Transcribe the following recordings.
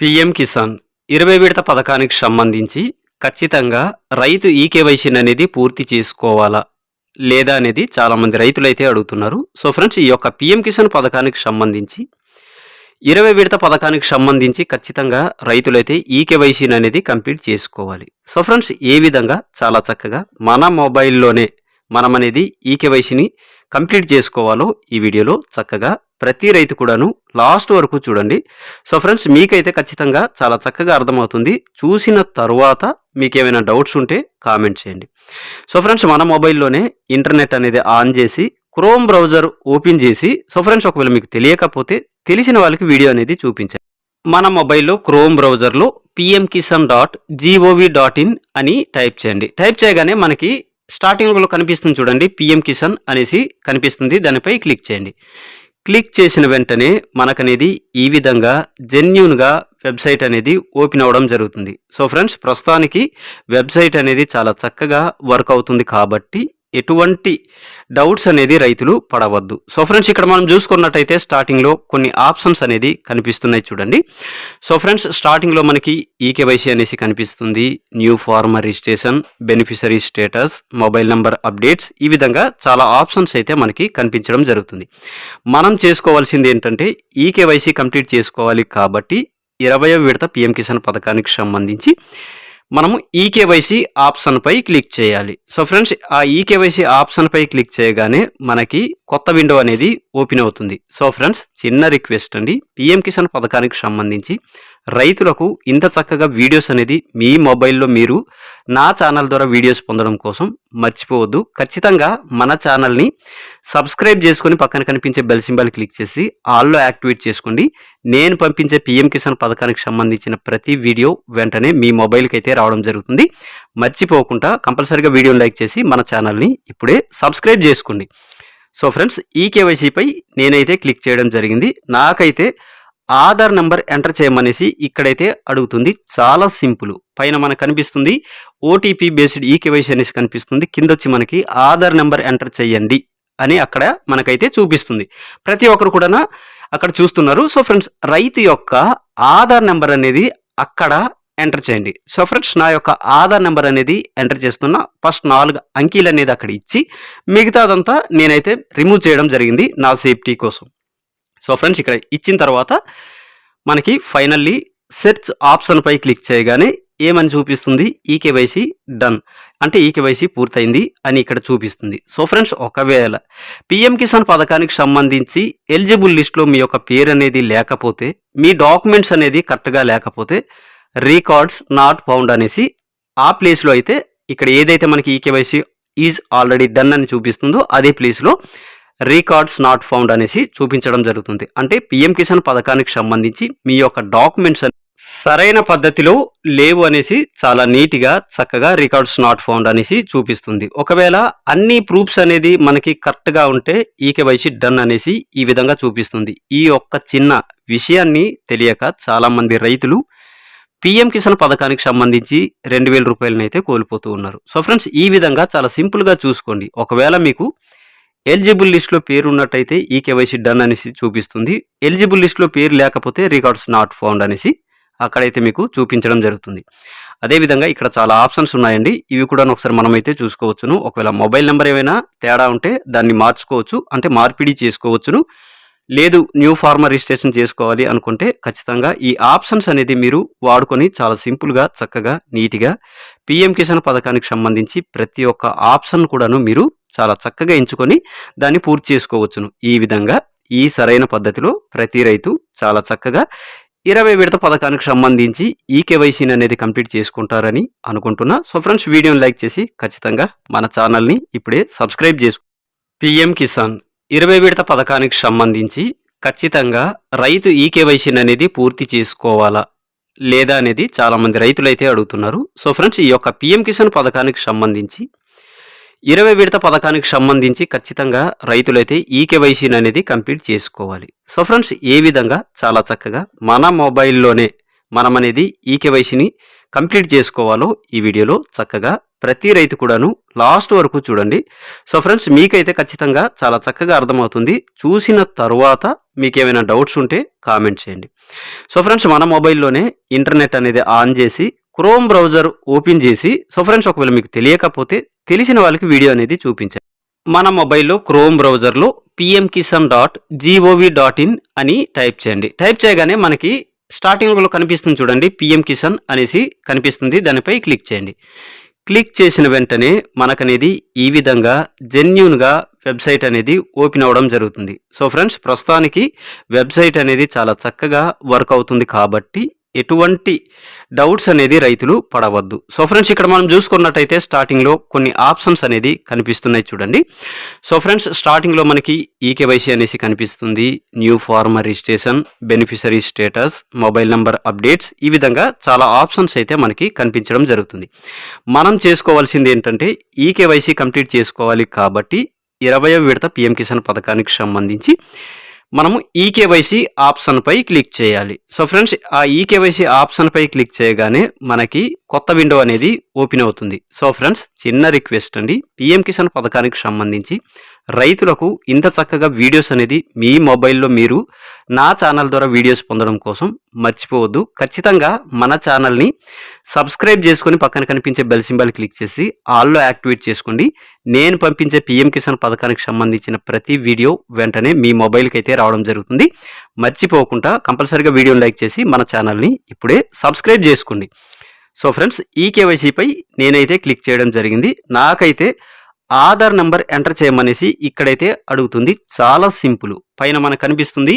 PM Kisan ఇరవై విడత పథకానికి సంబంధించి ఖచ్చితంగా రైతు ఈ కేవైసీని అనేది పూర్తి చేసుకోవాలా లేదా అనేది చాలామంది రైతులైతే అడుగుతున్నారు. సో ఫ్రెండ్స్ ఈ యొక్క పిఎం కిసాన్ పథకానికి సంబంధించి ఇరవై విడత పథకానికి సంబంధించి ఖచ్చితంగా రైతులైతే ఈ కేవైసీని అనేది కంప్లీట్ చేసుకోవాలి. సో ఫ్రెండ్స్ ఏ విధంగా? చాలా చక్కగా మన మొబైల్లోనే మనం అనేది ఈ కేవైసీని కంప్లీట్ చేసుకోవాలో ఈ వీడియోలో చక్కగా ప్రతి రైతు కూడాను లాస్ట్ వరకు చూడండి. సో ఫ్రెండ్స్ మీకైతే ఖచ్చితంగా చాలా చక్కగా అర్థమవుతుంది. చూసిన తరువాత మీకు ఏమైనా డౌట్స్ ఉంటే కామెంట్ చేయండి. సో ఫ్రెండ్స్ మన మొబైల్లోనే ఇంటర్నెట్ అనేది ఆన్ చేసి క్రోమ్ బ్రౌజర్ ఓపెన్ చేసి సో ఫ్రెండ్స్ ఒకవేళ మీకు తెలియకపోతే తెలిసిన వాళ్ళకి వీడియో అనేది చూపించండి. మన మొబైల్లో క్రోమ్ బ్రౌజర్లో PM Kisan dot GOV dot in అని టైప్ చేయండి. టైప్ చేయగానే మనకి స్టార్టింగ్లో కనిపిస్తుంది చూడండి పిఎం కిసాన్ అనేసి కనిపిస్తుంది. దానిపై క్లిక్ చేయండి. క్లిక్ చేసిన వెంటనే మనకనేది ఈ విధంగా జెన్యున్గా వెబ్సైట్ అనేది ఓపెన్ అవ్వడం జరుగుతుంది. సో ఫ్రెండ్స్ ప్రస్తుతానికి వెబ్సైట్ అనేది చాలా చక్కగా వర్క్ అవుతుంది కాబట్టి ఎటువంటి డౌట్స్ అనేది రైతులు పడవద్దు. సో ఫ్రెండ్స్ ఇక్కడ మనం చూసుకున్నట్టయితే స్టార్టింగ్లో కొన్ని ఆప్షన్స్ అనేది కనిపిస్తున్నాయి చూడండి. సో ఫ్రెండ్స్ స్టార్టింగ్లో మనకి ఈకేవైసీ అనేసి కనిపిస్తుంది. New farmer registration beneficiary status mobile number updates ఈ విధంగా చాలా ఆప్షన్స్ అయితే మనకి కనిపించడం జరుగుతుంది. మనం చేసుకోవాల్సింది ఏంటంటే ఈకేవైసీ కంప్లీట్ చేసుకోవాలి కాబట్టి ఇరవై విడత పిఎం కిసాన్ పథకానికి సంబంధించి మనము ఈకేవైసీ ఆప్షన్పై క్లిక్ చేయాలి. సో ఫ్రెండ్స్ ఆ ఈకేవైసీ ఆప్షన్పై క్లిక్ చేయగానే మనకి కొత్త విండో అనేది ఓపెన్ అవుతుంది. సో ఫ్రెండ్స్ చిన్న రిక్వెస్ట్ అండి. పిఎం కిసాన్ పథకానికి సంబంధించి రైతులకు ఇంత చక్కగా వీడియోస్ అనేది మీ మొబైల్లో మీరు నా ఛానల్ ద్వారా వీడియోస్ పొందడం కోసం మర్చిపోవద్దు. ఖచ్చితంగా మన ఛానల్ని సబ్స్క్రైబ్ చేసుకొని పక్కన కనిపించే బెల్ సింబల్ క్లిక్ చేసి ఆల్లో యాక్టివేట్ చేసుకోండి. నేను పంపించే పిఎం కిసాన్ పథకానికి సంబంధించిన ప్రతి వీడియో వెంటనే మీ మొబైల్కి అయితే రావడం జరుగుతుంది. మర్చిపోకుండా కంపల్సరీగా వీడియోని లైక్ చేసి మన ఛానల్ని ఇప్పుడే సబ్స్క్రైబ్ చేసుకోండి. సో ఫ్రెండ్స్ ఈ కేవైసీపై నేనైతే క్లిక్ చేయడం జరిగింది. నాకైతే ఆధార్ నెంబర్ ఎంటర్ చేయమనేసి ఇక్కడైతే అడుగుతుంది. చాలా సింపుల్. పైన మనకు కనిపిస్తుంది ఓటీపీ బేస్డ్ ఈకేవైసీ అనేసి కనిపిస్తుంది. కింద వచ్చి మనకి ఆధార్ నెంబర్ ఎంటర్ చేయండి అని అక్కడ మనకైతే చూపిస్తుంది. ప్రతి ఒక్కరు కూడా అక్కడ చూస్తున్నారు. సో ఫ్రెండ్స్ రైతు యొక్క ఆధార్ నెంబర్ అనేది అక్కడ ఎంటర్ చేయండి. సో ఫ్రెండ్స్ నా యొక్క ఆధార్ నెంబర్ అనేది ఎంటర్ చేస్తున్న ఫస్ట్ నాలుగు అంకీలు అనేది అక్కడ ఇచ్చి మిగతాదంతా నేనైతే రిమూవ్ చేయడం జరిగింది నా సేఫ్టీ కోసం. సో ఫ్రెండ్స్ ఇక్కడ ఇచ్చిన తర్వాత మనకి ఫైనల్లీ సెర్చ్ ఆప్షన్పై క్లిక్ చేయగానే ఏమని చూపిస్తుంది? EKYC done. అంటే ఈకేవైసీ పూర్తయింది అని ఇక్కడ చూపిస్తుంది. సో ఫ్రెండ్స్ ఒకవేళ పిఎం కిసాన్ పథకానికి సంబంధించి ఎలిజిబుల్ లిస్ట్లో మీ యొక్క పేరు అనేది లేకపోతే మీ డాక్యుమెంట్స్ అనేది కరెక్ట్గా లేకపోతే రికార్డ్స్ నాట్ ఫౌండ్ అనేసి ఆ ప్లేస్లో అయితే ఇక్కడ ఏదైతే మనకి ఈకేవైసీ ఈజ్ ఆల్రెడీ డన్ అని చూపిస్తుందో అదే ప్లేస్లో రికార్డ్స్ నాట్ ఫౌండ్ అనేసి చూపించడం జరుగుతుంది. అంటే పిఎం కిసాన్ పథకానికి సంబంధించి మీ యొక్క డాక్యుమెంట్స్ సరైన పద్ధతిలో లేవు అనేసి చాలా నీట్గా చక్కగా రికార్డ్స్ నాట్ ఫౌండ్ అనేసి చూపిస్తుంది. ఒకవేళ అన్ని ప్రూఫ్స్ అనేది మనకి కరెక్ట్గా ఉంటే ఈకేవైసీ డన్ అనేసి ఈ విధంగా చూపిస్తుంది. ఈ ఒక్క చిన్న విషయాన్ని తెలియక చాలామంది రైతులు పిఎం కిసాన్ పథకానికి సంబంధించి రెండు వేల రూపాయలనైతే కోల్పోతూ ఉన్నారు. సో ఫ్రెండ్స్ ఈ విధంగా చాలా సింపుల్గా చూసుకోండి. ఒకవేళ మీకు ఎలిజిబుల్ లిస్ట్లో పేరు ఉన్నట్టయితే ఈ కేవైసీ డన్ అనేసి చూపిస్తుంది. ఎలిజిబుల్ లిస్ట్లో పేరు లేకపోతే రికార్డ్స్ నాట్ ఫౌండ్ అనేసి అక్కడైతే మీకు చూపించడం జరుగుతుంది. అదేవిధంగా ఇక్కడ చాలా ఆప్షన్స్ ఉన్నాయండి. ఇవి కూడా ఒకసారి మనమైతే చూసుకోవచ్చును. ఒకవేళ మొబైల్ నెంబర్ ఏమైనా తేడా ఉంటే దాన్ని మార్చుకోవచ్చు. అంటే మార్పిడి చేసుకోవచ్చును. లేదు న్యూ ఫార్మర్ రిజిస్ట్రేషన్ చేసుకోవాలి అనుకుంటే ఖచ్చితంగా ఈ ఆప్షన్స్ అనేది మీరు వాడుకొని చాలా సింపుల్గా చక్కగా నీట్గా పిఎం కిసాన్ పథకానికి సంబంధించి ప్రతి ఒక్క ఆప్షన్ కూడాను మీరు చాలా చక్కగా ఎంచుకొని దాన్ని పూర్తి చేసుకోవచ్చును. ఈ విధంగా ఈ సరైన పద్ధతిలో ప్రతి రైతు చాలా చక్కగా ఇరవై విడత పథకానికి సంబంధించి ఈ కేవైసీని అనేది కంప్లీట్ చేసుకుంటారని అనుకుంటున్నా. సో ఫ్రెండ్స్ వీడియోని లైక్ చేసి ఖచ్చితంగా మన ఛానల్ని ఇప్పుడే సబ్స్క్రైబ్ చేసుకో పిఎం కిసాన్. ఇరవై విడత పథకానికి సంబంధించి ఖచ్చితంగా రైతు ఈ కేవైసీని అనేది పూర్తి చేసుకోవాలా లేదా అనేది చాలామంది రైతులు అయితే అడుగుతున్నారు. సో ఫ్రెండ్స్ ఈ యొక్క పిఎం కిసాన్ పథకానికి సంబంధించి ఇరవై విడత పథకానికి సంబంధించి ఖచ్చితంగా రైతులైతే ఈ కేవైసీని అనేది కంప్లీట్ చేసుకోవాలి. సో ఫ్రెండ్స్ ఏ విధంగా? చాలా చక్కగా మన మొబైల్లోనే మనం అనేది ఈ కేవైసీని కంప్లీట్ చేసుకోవాలో ఈ వీడియోలో చక్కగా ప్రతి రైతు కూడాను లాస్ట్ వరకు చూడండి. సో ఫ్రెండ్స్ మీకైతే ఖచ్చితంగా చాలా చక్కగా అర్థమవుతుంది. చూసిన తర్వాత మీకు ఏమైనా డౌట్స్ ఉంటే కామెంట్ చేయండి. సో ఫ్రెండ్స్ మన మొబైల్లోనే ఇంటర్నెట్ అనేది ఆన్ చేసి క్రోమ్ బ్రౌజర్ ఓపెన్ చేసి సో ఫ్రెండ్స్ ఒకవేళ మీకు తెలియకపోతే తెలిసిన వాళ్ళకి వీడియో అనేది చూపించాను మన మొబైల్లో క్రోమ్ బ్రౌజర్లో PM Kisan dot GOV dot in అని టైప్ చేయండి. టైప్ చేయగానే మనకి స్టార్టింగ్లో కనిపిస్తుంది చూడండి పిఎం కిసాన్ అనేసి కనిపిస్తుంది. దానిపై క్లిక్ చేయండి. క్లిక్ చేసిన వెంటనే మనకనేది ఈ విధంగా జెన్యున్గా వెబ్సైట్ అనేది ఓపెన్ అవ్వడం జరుగుతుంది. సో ఫ్రెండ్స్ ప్రస్తుతానికి వెబ్సైట్ అనేది చాలా చక్కగా వర్క్ అవుతుంది కాబట్టి ఎటువంటి డౌట్స్ అనేది రైతులు పడవద్దు. సో ఫ్రెండ్స్ ఇక్కడ మనం చూసుకున్నట్టయితే స్టార్టింగ్లో కొన్ని ఆప్షన్స్ అనేది కనిపిస్తున్నాయి చూడండి. సో ఫ్రెండ్స్ స్టార్టింగ్లో మనకి ఈకేవైసీ అనేసి కనిపిస్తుంది. New farmer registration beneficiary status mobile number updates ఈ విధంగా చాలా ఆప్షన్స్ అయితే మనకి కనిపించడం జరుగుతుంది. మనం చేసుకోవాల్సింది ఏంటంటే ఈకేవైసీ కంప్లీట్ చేసుకోవాలి కాబట్టి ఇరవయో విడత పిఎం కిసాన్ పథకానికి సంబంధించి మనము ఈకేవైసీ ఆప్షన్పై క్లిక్ చేయాలి. సో ఫ్రెండ్స్ ఆ ఈకేవైసీ ఆప్షన్పై క్లిక్ చేయగానే మనకి కొత్త విండో అనేది ఓపెన్ అవుతుంది. సో ఫ్రెండ్స్ చిన్న రిక్వెస్ట్ అండి. పిఎం కిసాన్ పథకానికి సంబంధించి రైతులకు ఇంత చక్కగా వీడియోస్ అనేది మీ మొబైల్లో మీరు నా ఛానల్ ద్వారా వీడియోస్ పొందడం కోసం మర్చిపోవద్దు. ఖచ్చితంగా మన ఛానల్ని సబ్స్క్రైబ్ చేసుకొని పక్కన కనిపించే బెల్ సింబల్ క్లిక్ చేసి ఆల్లో యాక్టివేట్ చేసుకోండి. నేను పంపించే పిఎం కిసాన్ పథకానికి సంబంధించిన ప్రతి వీడియో వెంటనే మీ మొబైల్కి అయితే రావడం జరుగుతుంది. మర్చిపోకుండా కంపల్సరీగా వీడియోని లైక్ చేసి మన ఛానల్ని ఇప్పుడే సబ్స్క్రైబ్ చేసుకోండి. సో ఫ్రెండ్స్ ఈ కేవైసీపై నేనైతే క్లిక్ చేయడం జరిగింది. నాకైతే ఆధార్ నెంబర్ ఎంటర్ చేయమనేసి ఇక్కడైతే అడుగుతుంది. చాలా సింపుల్. పైన మనకు కనిపిస్తుంది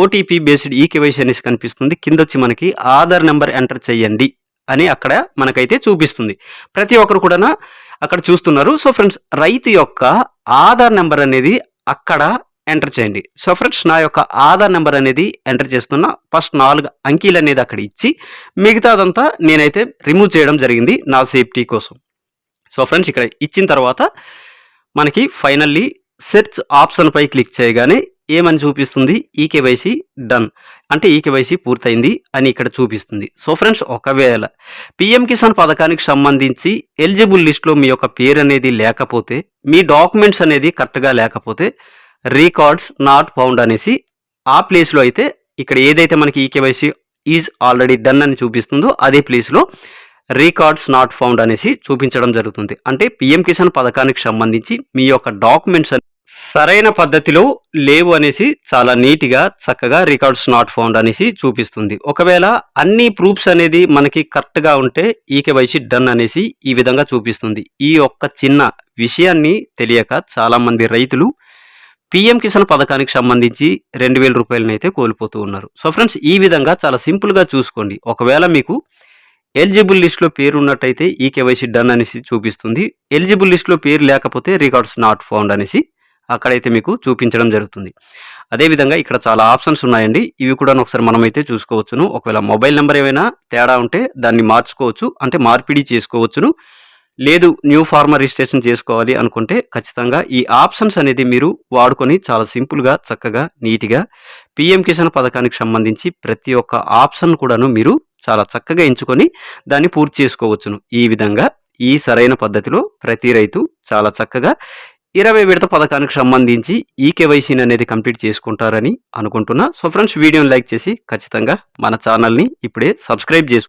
ఓటీపీ బేస్డ్ ఈ కేవైసీ అనేసి కనిపిస్తుంది. కింద వచ్చి మనకి ఆధార్ నెంబర్ ఎంటర్ చేయండి అని అక్కడ మనకైతే చూపిస్తుంది. ప్రతి ఒక్కరు కూడా అక్కడ చూస్తున్నారు. సో ఫ్రెండ్స్ రైతు యొక్క ఆధార్ నెంబర్ అనేది అక్కడ ఎంటర్ చేయండి. సో ఫ్రెండ్స్ నా యొక్క ఆధార్ నెంబర్ అనేది ఎంటర్ చేస్తున్న ఫస్ట్ నాలుగు అంకీలు అనేది అక్కడ ఇచ్చి మిగతాదంతా నేనైతే రిమూవ్ చేయడం జరిగింది నా సేఫ్టీ కోసం. సో ఫ్రెండ్స్ ఇక్కడ ఇచ్చిన తర్వాత మనకి ఫైనల్లీ సెర్చ్ ఆప్షన్పై క్లిక్ చేయగానే ఏమని చూపిస్తుంది? EKYC done. అంటే ఈకేవైసీ పూర్తయింది అని ఇక్కడ చూపిస్తుంది. సో ఫ్రెండ్స్ ఒకవేళ పిఎం కిసాన్ పథకానికి సంబంధించి ఎలిజిబుల్ లిస్ట్లో మీ యొక్క పేరు అనేది లేకపోతే మీ డాక్యుమెంట్స్ అనేది కరెక్ట్గా లేకపోతే రికార్డ్స్ నాట్ ఫౌండ్ అనేసి ఆ ప్లేస్లో అయితే ఇక్కడ ఏదైతే మనకి ఈకేవైసీ ఈజ్ ఆల్రెడీ డన్ అని చూపిస్తుందో అదే ప్లేస్లో రికార్డ్స్ నాట్ ఫౌండ్ అనేసి చూపించడం జరుగుతుంది. అంటే పిఎం కిసాన్ పథకానికి సంబంధించి మీ యొక్క డాక్యుమెంట్స్ సరైన పద్ధతిలో లేవు అనేసి చాలా నీట్గా చక్కగా రికార్డ్స్ నాట్ ఫౌండ్ అనేసి చూపిస్తుంది. ఒకవేళ అన్ని ప్రూఫ్స్ అనేది మనకి కరెక్ట్గా ఉంటే ఈకేవైసీ డన్ అనేసి ఈ విధంగా చూపిస్తుంది. ఈ ఒక్క చిన్న విషయాన్ని తెలియక చాలామంది రైతులు పిఎం కిసాన్ పథకానికి సంబంధించి రెండు వేల రూపాయలనైతే కోల్పోతూ ఉన్నారు. సో ఫ్రెండ్స్ ఈ విధంగా చాలా సింపుల్గా చూసుకోండి. ఒకవేళ మీకు ఎలిజిబుల్ లిస్ట్లో పేరు ఉన్నట్టయితే ఈ కేవైసీ డన్ అనేసి చూపిస్తుంది. ఎలిజిబుల్ లిస్ట్లో పేరు లేకపోతే రికార్డ్స్ నాట్ ఫౌండ్ అనేసి అక్కడైతే మీకు చూపించడం జరుగుతుంది. అదేవిధంగా ఇక్కడ చాలా ఆప్షన్స్ ఉన్నాయండి. ఇవి కూడా ఒకసారి మనమైతే చూసుకోవచ్చును. ఒకవేళ మొబైల్ నెంబర్ ఏమైనా తేడా ఉంటే దాన్ని మార్చుకోవచ్చు. అంటే మార్పిడి చేసుకోవచ్చును. లేదు న్యూ ఫార్మర్ రిజిస్ట్రేషన్ చేసుకోవాలి అనుకుంటే ఖచ్చితంగా ఈ ఆప్షన్స్ అనేది మీరు వాడుకొని చాలా సింపుల్గా చక్కగా నీట్గా పిఎం కిసాన్ పథకానికి సంబంధించి ప్రతి ఒక్క ఆప్షన్ కూడాను మీరు చాలా చక్కగా ఎంచుకొని దాన్ని పూర్తి చేసుకోవచ్చును. ఈ విధంగా ఈ సరైన పద్ధతిలో ప్రతి రైతు చాలా చక్కగా ఇరవై విడత పథకానికి సంబంధించి ఈ కేవైసీని అనేది కంప్లీట్ చేసుకుంటారని అనుకుంటున్నా. సో ఫ్రెండ్స్ వీడియోని లైక్ చేసి ఖచ్చితంగా మన ఛానల్ని ఇప్పుడే సబ్స్క్రైబ్ చేసుకో